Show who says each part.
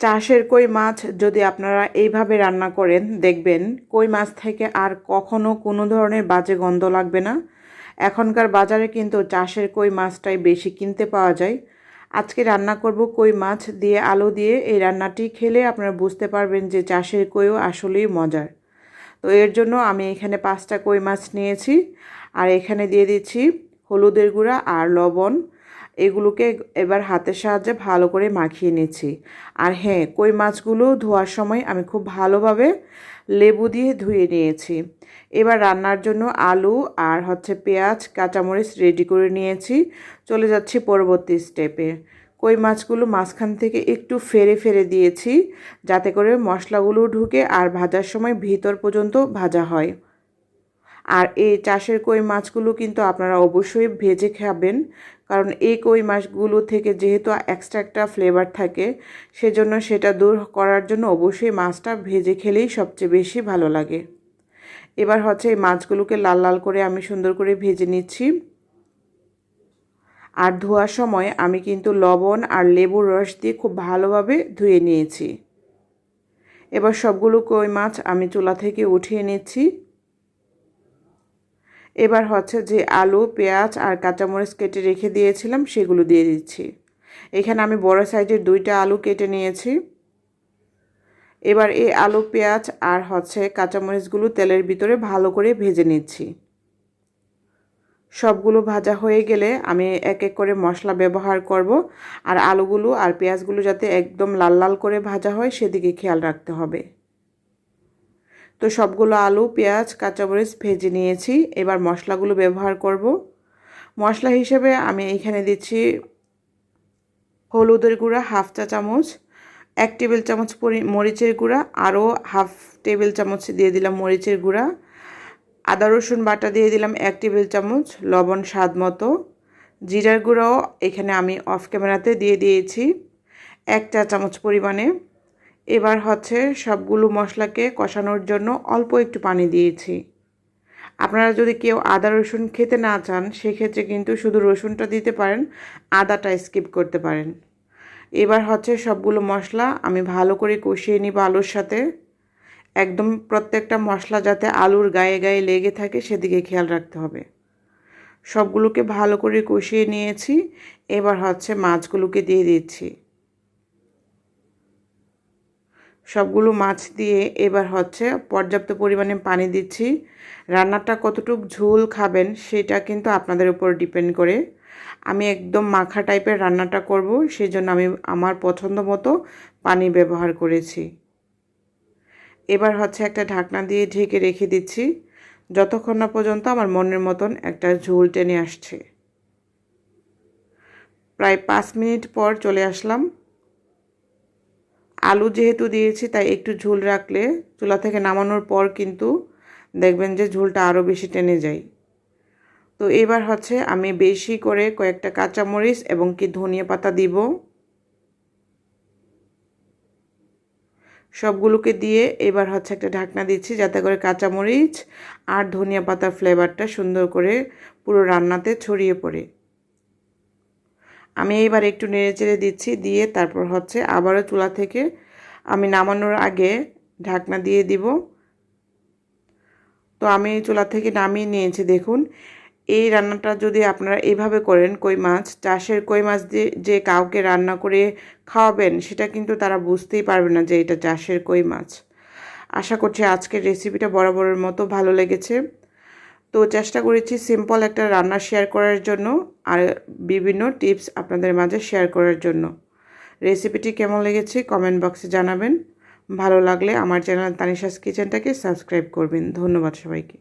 Speaker 1: চাষের কই মাছ যদি আপনারা এইভাবে রান্না করেন, দেখবেন কই মাছ থেকে আর কখনো কোনো ধরনের বাজে গন্ধ লাগবে না। এখনকার বাজারে কিন্তু চাষের কই মাছটাই বেশি কিনতে পাওয়া যায়। আজকে রান্না করব কই মাছ দিয়ে আলু দিয়ে। এই রান্নাটি খেলে আপনারা বুঝতে পারবেন যে চাষের কইও আসলেই মজার। তো এর জন্য আমি এখানে পাঁচটা কই মাছ নিয়েছি। আর এখানে দিয়ে দিচ্ছি হলুদের গুঁড়া আর লবণ। এগুলোকে এবার হাতের সাহায্যে ভালো করে মাখিয়ে নিচ্ছি। আর হ্যাঁ কই মাছগুলো ধোয়ার সময় আমি খুব ভালোভাবে লেবু দিয়ে ধুয়ে নিয়েছি। এবার রান্নার জন্য আলু আর হচ্ছে পেঁয়াজ, কাঁচামরিচ রেডি করে নিয়েছি। চলে যাচ্ছি পরবর্তী স্টেপে কই মাছগুলো মাঝখান থেকে একটু ফেরে ফেরে দিয়েছি, যাতে করে মশলাগুলো ঢুকে আর ভাজার সময় ভিতর পর্যন্ত ভাজা হয়। আর এই চাষের কই মাছগুলো কিন্তু আপনারা অবশ্যই ভেজে খাবেন। কারণ এই কই মাছগুলো থেকে যেহেতু এক্সট্রা একটা ফ্লেভার থাকে, সেজন্য সেটা দূর করার জন্য অবশ্যই মাছটা ভেজে খেলেই সবচেয়ে বেশি ভালো লাগে। এবার হচ্ছে এই মাছগুলোকে লাল লাল করে আমি সুন্দর করে ভেজে নিচ্ছি। আর ধোয়ার সময় আমি কিন্তু লবণ আর লেবুর রস দিয়ে খুব ভালোভাবে ধুয়ে নিয়েছি। এবার সবগুলো কই মাছ আমি চুলা থেকে উঠিয়ে নিচ্ছি। এবার হচ্ছে যে আলু, পেঁয়াজ আর কাঁচামরিচ কেটে রেখে দিয়েছিলাম, সেগুলো দিয়ে দিচ্ছি। এখানে আমি বড় সাইজের দুইটা আলু কেটে নিয়েছি। এবার এই আলু, পেঁয়াজ আর হচ্ছে কাঁচামরিচগুলো তেলের ভিতরে ভালো করে ভেজে নিচ্ছি। সবগুলো ভাজা হয়ে গেলে আমি এক এক করে মশলা ব্যবহার করব আর আলুগুলো আর পেঁয়াজগুলো যাতে একদম লাল লাল করে ভাজা হয়, সেদিকে খেয়াল রাখতে হবে। তো সবগুলো আলু, পেঁয়াজ, কাঁচামরিচ ভেজে নিয়েছি। এবার মশলাগুলো ব্যবহার করব। মশলা হিসেবে আমি এখানে দিচ্ছি হলুদের গুঁড়া হাফ চা চামচ, এক টেবিল চামচ মরিচের গুঁড়া, আরও হাফ টেবিল চামচ দিয়ে দিলাম মরিচের গুঁড়া। আদা, রসুন বাটা দিয়ে দিলাম এক টেবিল চামচ লবণ স্বাদ মতো। জিরার গুঁড়াও এখানে আমি অফ ক্যামেরাতে দিয়ে দিয়েছি এক চা চামচ পরিমাণে। এবার হচ্ছে সবগুলো মশলাকে কষানোর জন্য অল্প একটু পানি দিয়েছি। আপনারা যদি কেউ আদা রসুন খেতে না চান, সেক্ষেত্রে কিন্তু শুধু রসুনটা দিতে পারেন, আদাটা স্কিপ করতে পারেন। এবার হচ্ছে সবগুলো মশলা আমি ভালো করে কষিয়ে নিব আলুর সাথে। একদম প্রত্যেকটা মশলা যাতে আলুর গায়ে গায়ে লেগে থাকে, সেদিকে খেয়াল রাখতে হবে। সবগুলোকে ভালো করে কষিয়ে নিয়েছি। এবার হচ্ছে মাছগুলোকে দিয়ে দিচ্ছি। সবগুলো মাছ দিয়ে এবার হচ্ছে পর্যাপ্ত পরিমাণে পানি দিচ্ছি। রান্নাটা কতটুক ঝোল খাবেন সেটা কিন্তু আপনাদের উপর ডিপেন্ড করে। আমি একদম মাখা টাইপের রান্নাটা করব সেই জন্য আমি আমার পছন্দ মতো পানি ব্যবহার করেছি। এবার হচ্ছে একটা ঢাকনা দিয়ে ঢেকে রেখে দিচ্ছি। যতক্ষণ না পর্যন্ত আমার মনের মতন একটা ঝোল টেনে আসছে। প্রায় পাঁচ মিনিট পর চলে আসলাম। আলু যেহেতু দিয়েছি, তাই একটু ঝোল রাখলে চুলা থেকে নামানোর পর কিন্তু দেখবেন যে ঝোলটা আরও বেশি টেনে যায়। তো এবার হচ্ছে আমি বেশি করে কয়েকটা কাঁচামরিচ এবং কি ধনিয়া পাতা দিব। সবগুলোকে দিয়ে এবার হচ্ছে একটা ঢাকনা দিচ্ছি, যাতে করে কাঁচামরিচ আর ধনিয়া পাতার ফ্লেভারটা সুন্দর করে পুরো রান্নাতে ছড়িয়ে পড়ে। আমি এইবার একটু নেড়ে চেড়ে দিচ্ছি, দিয়ে তারপর হচ্ছে আবারও চুলা থেকে আমি নামানোর আগে ঢাকনা দিয়ে দিব। তো আমি চুলা থেকে নামিয়ে নিয়েছি, দেখুন। এই রান্নাটা যদি আপনারা এইভাবে করেন, কই মাছ, চাষের কই মাছ দিয়ে যে কাউকে রান্না করে খাওয়াবেন, সেটা কিন্তু তারা বুঝতেই পারবে না যে এটা চাষের কই মাছ। আশা করছি আজকের রেসিপিটা বরাবরের মতো ভালো লেগেছে। তো চেষ্টা করেছি সিম্পল একটা রান্না শেয়ার করার জন্য আর বিভিন্ন টিপস আপনাদের মাঝে শেয়ার করার জন্য। রেসিপিটি কেমন লেগেছে কমেন্ট বক্সে জানাবেন। ভালো লাগলে আমার চ্যানেল তানিশাস কিচেনটাকে সাবস্ক্রাইব করবেন। ধন্যবাদ সবাইকে।